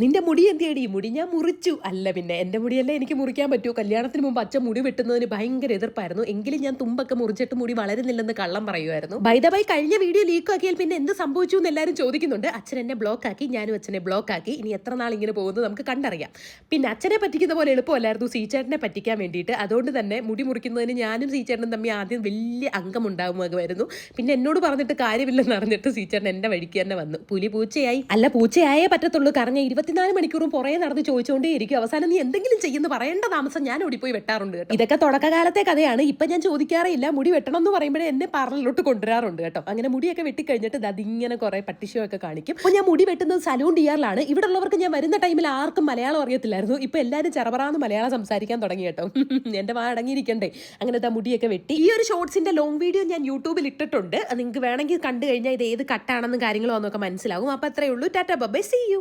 നിന്റെ മുടി എന്തിയടി? മുടി ഞാൻ മുറിച്ചു. അല്ല പിന്നെ എന്റെ മുടിയല്ലേ എനിക്ക് മുറിക്കാൻ പറ്റൂ. കല്യാണത്തിന് മുമ്പ് അച്ഛൻ മുടി വെട്ടുന്നതിന് ഭയങ്കര എതിർപ്പായിരുന്നു. എങ്കിലും ഞാൻ തുമ്പൊക്കെ മുറിച്ചിട്ട് മുടി വളരുന്നില്ലെന്ന് കള്ളം പറയുമായിരുന്നു. ബൈദബായി കഴിഞ്ഞ വീഡിയോ ലീക്ക് ആക്കിയാൽ പിന്നെ എന്ത് സംഭവിച്ചു എന്ന് എല്ലാവരും ചോദിക്കുന്നുണ്ട്. അച്ഛൻ എന്നെ ബ്ലോക്ക് ആക്കി ഞാനും അച്ഛനെ ബ്ലോക്ക് ആക്കി. ഇനി എത്ര നാൾ ഇങ്ങനെ പോകുന്നത് നമുക്ക് കണ്ടറിയാം. പിന്നെ അച്ഛനെ പറ്റിക്കുന്ന പോലെ എളുപ്പമല്ലായിരുന്നു സീച്ചേട്ടനെ പറ്റിക്കാൻ വേണ്ടിയിട്ട്. അതുകൊണ്ട് തന്നെ മുടി മുറിക്കുന്നതിന് ഞാനും സീച്ചേട്ടനും തമ്മിൽ ആദ്യം വലിയ അംഗം ഉണ്ടാകുമായിരുന്നു പിന്നെ എന്നോട് പറഞ്ഞിട്ട് കാര്യമില്ലെന്ന് അറിഞ്ഞിട്ട് സീച്ചേട്ടൻ എന്റെ വഴിക്ക് തന്നെ വന്നു. പുലി പൂച്ചയായി. അല്ല പൂച്ചയായേ പറ്റത്തുള്ളൂ. കാരണം ഇരുപത്തിനാല് മണിക്കൂറും പുറകെ നടന്ന് ചോദിച്ചുകൊണ്ടേ ഇരിക്കും അവസാനം നീ എന്തെങ്കിലും ചെയ്യുന്നു പറയേണ്ട താമസം ഞാൻ ഓടിപ്പോയി വെട്ടാറുണ്ട് കേട്ടോ. ഇതൊക്കെ തുടക്കകാലത്തെ കഥയാണ്. ഇപ്പൊ ഞാൻ ചോദിക്കാറില്ല മുടി വെട്ടണം എന്ന് പറയുമ്പോഴേ എന്നെ പാർലറിലോട്ട് കൊണ്ടുവരാറുണ്ട് കേട്ടോ. അങ്ങനെ മുടിയൊക്കെ വെട്ടിക്കഴിഞ്ഞിട്ട് അതിങ്ങനെ കുറെ പട്ടിഷോ ഒക്കെ കാണിക്കും. അപ്പോൾ ഞാൻ മുടി വെട്ടുന്നത് സലൂൺ ഡിയാറിലാണ്. ഇവിടെ ഉള്ളവർക്ക് ഞാൻ വരുന്ന ടൈമിൽ ആർക്കും മലയാളം അറിയത്തില്ലായിരുന്നു. ഇപ്പൊ എല്ലാവരും ചെറപറാന്ന് മലയാളം സംസാരിക്കാൻ തുടങ്ങി കേട്ടോ. എന്റെ വാ അടങ്ങിയിരിക്കണ്ടേ. അങ്ങനെ ദാ മുടിയൊക്കെ വെട്ടി. ഈ ഒരു ഷോർട്സിന്റെ ലോങ് വീഡിയോ ഞാൻ യൂട്യൂബിൽ ഇട്ടിട്ടുണ്ട്. നിങ്ങൾക്ക് വേണമെങ്കിൽ കണ്ടു കഴിഞ്ഞാൽ ഇത് ഏത് കട്ടാണെന്നും കാര്യങ്ങളോ എന്നൊക്കെ മനസ്സിലാവും. അപ്പൊ അത്രേ ഉള്ളൂ. Tata by C U